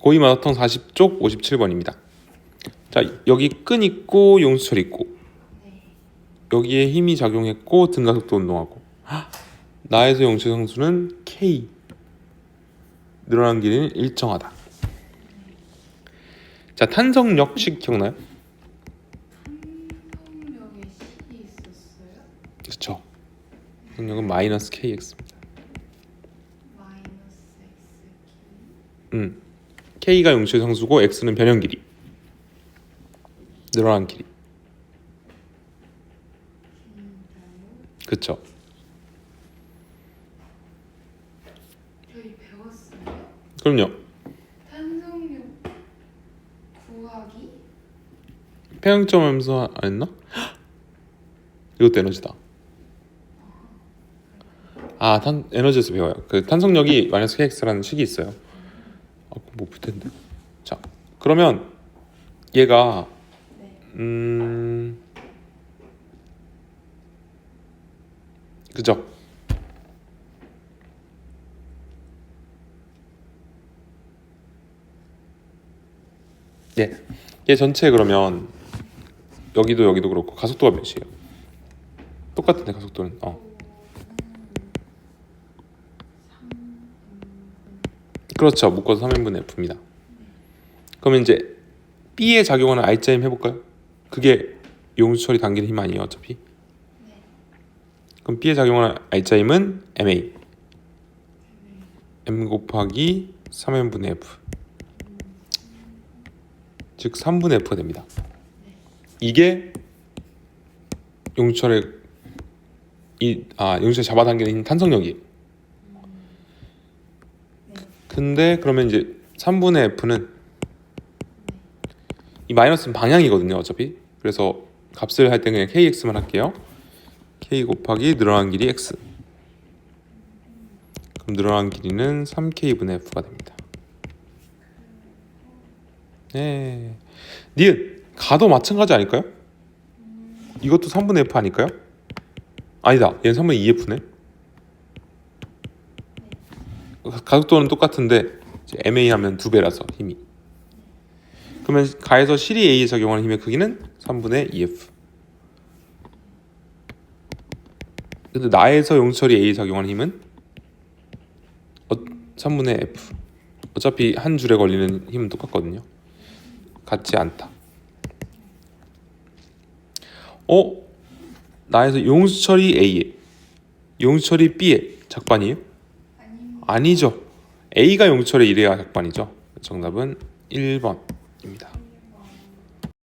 고이 마라톤 40쪽 57번입니다. 자, 여기 끈 있고 용수철 있고 여기에 힘이 작용했고 등가속도 운동하고 헉! 나에서 용체 상수는 K 늘어난 길이는 일정하다. 자, 탄성력식 기억나요? 성력에 식이 있었어요? 그렇죠. 탄성력은 마이너스 KX입니다. 마이너스 x 음. K가 용체 상수고 X는 변형 길이. 늘어난 길이. 저희 배웠어요? 그럼요. 탄성력 구하기? 폐양점 하면서 안 했나? 이것도 에너지다. 아, 탄 에너지에서 배워요. 그 탄성력이 마이너스 KX라는 식이 있어요. 아, 못 붙텐데. 자, 그러면 얘가 네. 음 그죠? 예. 얘 전체 그러면 여기도 여기도 그렇고 가속도가 몇이에요? 똑같은데 가속도는 어. 그렇죠. 묶어서 3인분 F입니다. 그러면 이제 B에 작용하는 I자임 해볼까요? 그게 용수 처리 당기는 힘 아니에요, 어차피. 그럼 B에 작용하는 I자임은 MA. M 곱하기 3n분의 F. 즉 3분의 F가 됩니다. 이게 용철의 이아 용철 잡아당기는 힘 탄성력이에요. 근데 그러면 이제 3분의 F는 이 마이너스는 방향이거든요, 어차피. 그래서 값을 할 때 그냥 kx만 할게요. k 곱하기 늘어난 길이 x. 그럼 늘어난 길이는 3k분의 f가 됩니다. 네. 니은 가도 마찬가지 아닐까요? 이것도 3분의 f 아닐까요? 아니다. 얘는 3분의 2f네. 가속도는 똑같은데 MA 하면 두 배라서 힘이. 그러면 가에서 실이 A에 작용하는 힘의 크기는 3분의 2F. 근데 나에서 용철이 A에 작용하는 힘은 어, 3분의 F. 어차피 한 줄에 걸리는 힘은 똑같거든요. 같지 않다. 어? 나에서 용수철이 A에 용수철이 B에 작반이에요? 아니죠. A가 용철에 이래야 작반이죠. 정답은 1번입니다.